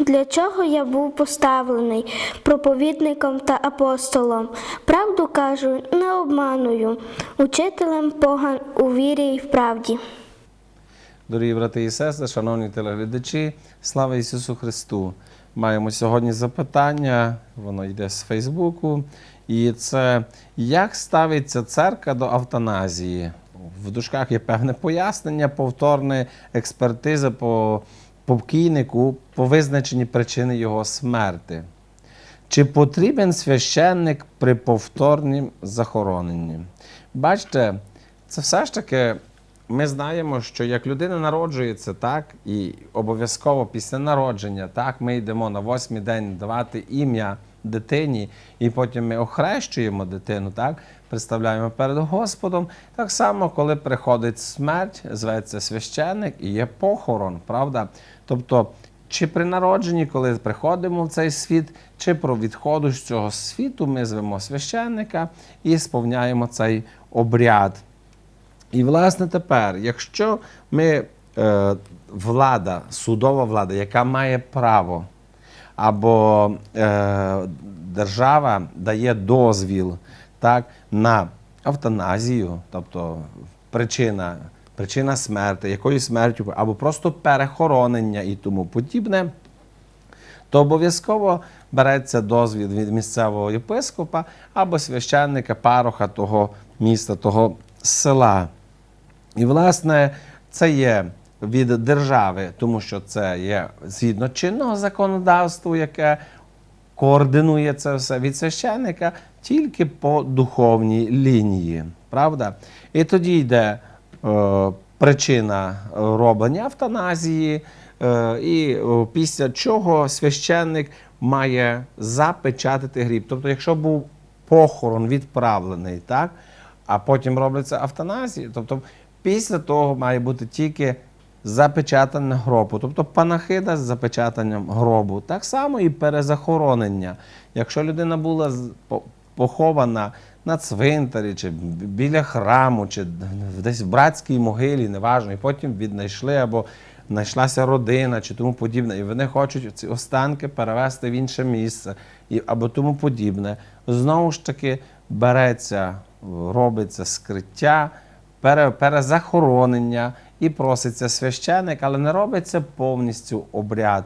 для чого я був поставлений проповідником та апостолом. Правду кажу, не обманую, учителем поган у вірі й в правді. Дорогі брати і сестри, шановні телеглядачі, слава Ісусу Христу! Маємо сьогодні запитання, воно йде з Фейсбуку. І це як ставиться церква до автоназії? В дужках є певне пояснення, повторне експертиза по покійнику по визначенні причини його смерти. Чи потрібен священник при повторнім захороненні? Бачите, це все ж таки ми знаємо, що як людина народжується, так, і обов'язково після народження, так, ми йдемо на восьмий день давати ім'я дитині, і потім ми охрещуємо дитину, так, представляємо перед Господом. Так само, коли приходить смерть, зветься священник і є похорон, правда? Тобто, чи при народженні, коли приходимо в цей світ, чи про відходу з цього світу, ми звемо священника і сповняємо цей обряд. І, власне, тепер, якщо ми е, влада, судова влада, яка має право, або е, держава дає дозвіл так, на автоназію, тобто причина, причина смерті, якою смертю, або просто перехоронення і тому подібне, то обов'язково береться дозвіл від місцевого єпископа або священника, пароха того міста, того села. І, власне, це є від держави, тому що це є згідно чинного законодавства, яке координує це все від священника тільки по духовній лінії. Правда? І тоді йде е, причина роблення автоназії, е, і е, після чого священник має запечатати гріб. Тобто, якщо був похорон відправлений, так, а потім робиться автоназія, тобто після того має бути тільки запечатане гробу, тобто панахида з запечатанням гробу. Так само і перезахоронення. Якщо людина була похована на цвинтарі, чи біля храму, чи десь в братській могилі, неважно, і потім віднайшли або знайшлася родина чи тому подібне, і вони хочуть ці останки перевести в інше місце або тому подібне. Знову ж таки береться, робиться скриття, пере, перезахоронення і проситься священик, але не робиться повністю обряд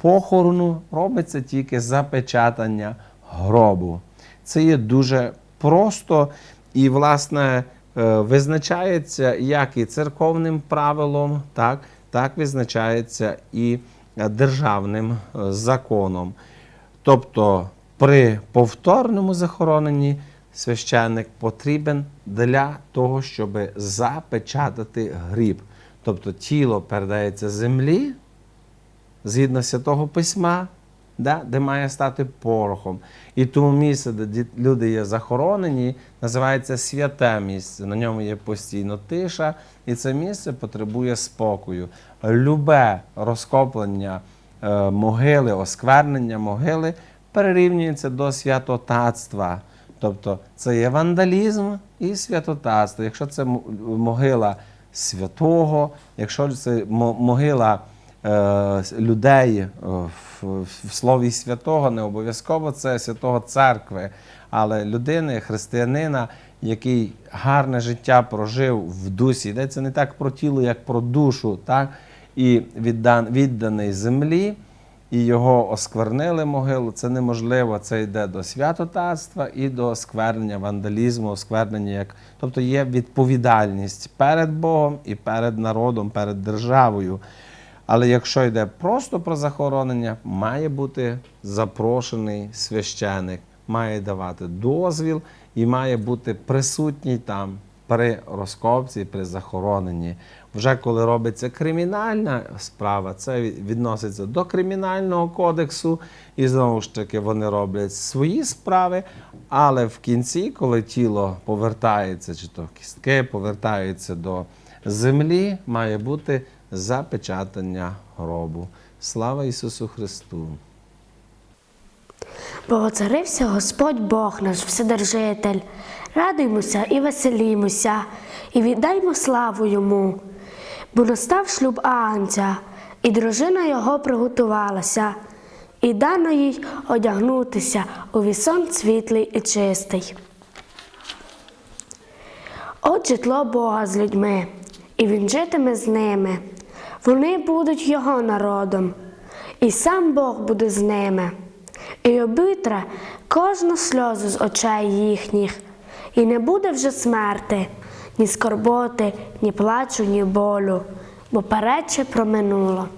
похорону, робиться тільки запечатання гробу. Це є дуже просто і, власне, е, визначається як і церковним правилом, так, так визначається і державним е, законом. Тобто при повторному захороненні священник потрібен для того, щоб запечатати гріб. Тобто тіло передається землі згідно святого письма, да, де має стати порохом. І тому місце, де люди є захоронені, називається святе місце. На ньому є постійно тиша, і це місце потребує спокою. Любе розкоплення е, могили, осквернення могили перерівнюється до святотатства. Тобто це є вандалізм і святотатство. Якщо це могила святого, якщо це могила е, людей е, в, в слові святого, не обов'язково це святого церкви, але людини, християнина, який гарне життя прожив в дусі. Йдеться не так про тіло, як про душу, так? і віддан, відданий землі. І його осквернили могилу, це неможливо. Це йде до святотатства і до осквернення, вандалізму, осквернення як. Тобто є відповідальність перед Богом і перед народом, перед державою. Але якщо йде просто про захоронення, має бути запрошений священик, має давати дозвіл і має бути присутній там при розкопці, при захороненні. Вже коли робиться кримінальна справа, це відноситься до кримінального кодексу, і знову ж таки вони роблять свої справи. Але в кінці, коли тіло повертається, чи то кістки повертаються до землі, має бути запечатання гробу. Слава Ісусу Христу! Богоцарився Господь Бог наш Вседержитель. Радуймося і веселімося, і віддаймо славу йому. Бо настав шлюб Агнця, і дружина його приготувалася, і дано їй одягнутися у вісон світлий і чистий. От житло Бога з людьми, і він житиме з ними. Вони будуть його народом, і сам Бог буде з ними, і обитре кожну сльозу з очей їхніх, і не буде вже смерти, ні скорботи, ні плачу, ні болю, бо перече проминуло.